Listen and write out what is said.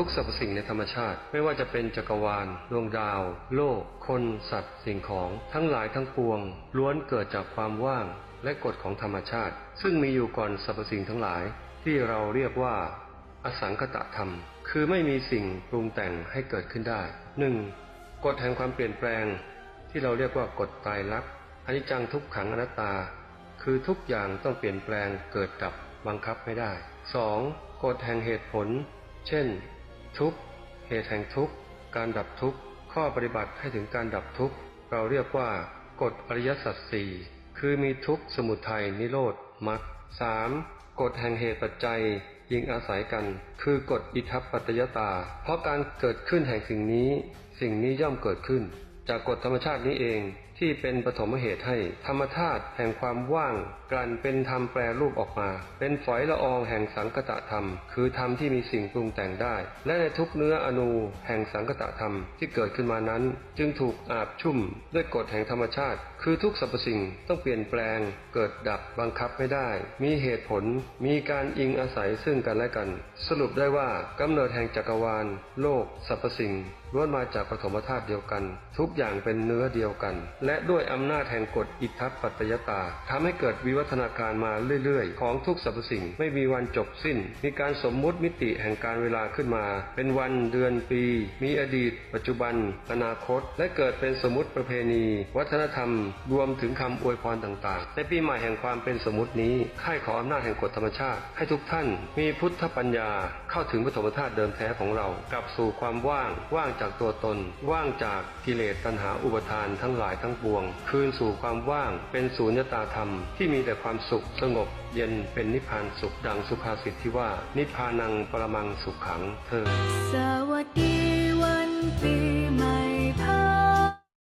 ทุกสรรพสิ่งในธรรมชาติ ไม่ว่าจะเป็นจักรวาล ดวงดาว โลก คน สัตว์ สิ่งของ ทั้งหลายทั้งปวง ล้วนเกิดจากความว่างและกฎของธรรมชาติ ซึ่งมีอยู่ก่อนสรรพสิ่งทั้งหลาย ที่เราเรียกว่า อสังคตธรรม คือไม่มีสิ่งปรุงแต่งให้เกิดขึ้นได้หนึ่งกฎแห่งความเปลี่ยนแปลง ที่เราเรียกว่ากฎตายรักอนิจจังทุกขังอนัตตา คือทุกอย่างต้องเปลี่ยนแปลงเกิดดับบังคับไม่ได้ 2. กฎแห่งเหตุผล เช่น ทุกข์เหตุแห่งทุกข์การดับทุกข์ข้อปฏิบัติให้ถึงการดับทุกข์เราเรียกว่ากฎอริยสัจสี่คือมีทุกข์สมุทัยนิโรธมรรคสามกฎแห่งเหตุปัจจัยยิงอาศัยกัน คือกฎอิทัปปัตตยตา เพราะการเกิดขึ้นแห่งสิ่งนี้ สิ่งนี้ย่อมเกิดขึ้น จากกฎธรรมชาตินี้เอง ที่เป็นปฐมเหตุให้ธรรมธาตุแห่งความว่างกลั่นเป็นธรรมแปรรูปออกมา เป็นฝอยละอองแห่งสังคตะธรรม คือธรรมที่มีสิ่งปรุงแต่งได้ และในทุกเนื้ออนูแห่งสังคตะธรรมที่เกิดขึ้นมานั้น จึงถูกอาบชุ่มด้วยกฎแห่งธรรมชาติ คือทุกสรรพสิ่งต้องเปลี่ยนแปลง เกิดดับบังคับไม่ได้ มีเหตุผล มีการอิงอาศัยซึ่งกันและกัน สรุปได้ว่ากำเนิดแห่งจักรวาล โลกสรรพสิ่งล้วนมาจากปฐมธาตุเดียวกัน ทุกอย่างเป็นเนื้อเดียวกันและด้วยอำนาจแห่งกฎอิทธัปปัตตยตาทำให้เกิดวิวัฒนาการมาเรื่อยๆ ของทุกสรรพสิ่งไม่มีวันจบสิ้น มีการสมมุติมิติแห่งการเวลาขึ้นมา เป็นวันเดือนปี มีอดีต ปัจจุบัน อนาคต และเกิดเป็นสมมติประเพณี วัฒนธรรม รวมถึงคำอวยพรต่างๆ ในปีใหม่แห่งความเป็นสมมตินี้ค่ายขออำนาจแห่งกฎธรรมชาติ ให้ทุกท่าน มีพุทธปัญญาเข้าถึงปฐมธาตุเดิมแท้ของเรา กลับสู่ความว่าง ว่างจากตัวตน ว่างจากกิเลสตัณหาอุปทานทั้งหลายทั้งปวง คืนสู่ความว่างเป็นศูนยตาธรรมที่มีแต่ความสุขสงบ เย็นเป็นนิพพานสุขดังสุภาษิตที่ว่า นิพพานังปรมังสุขขังเธอสวัสดี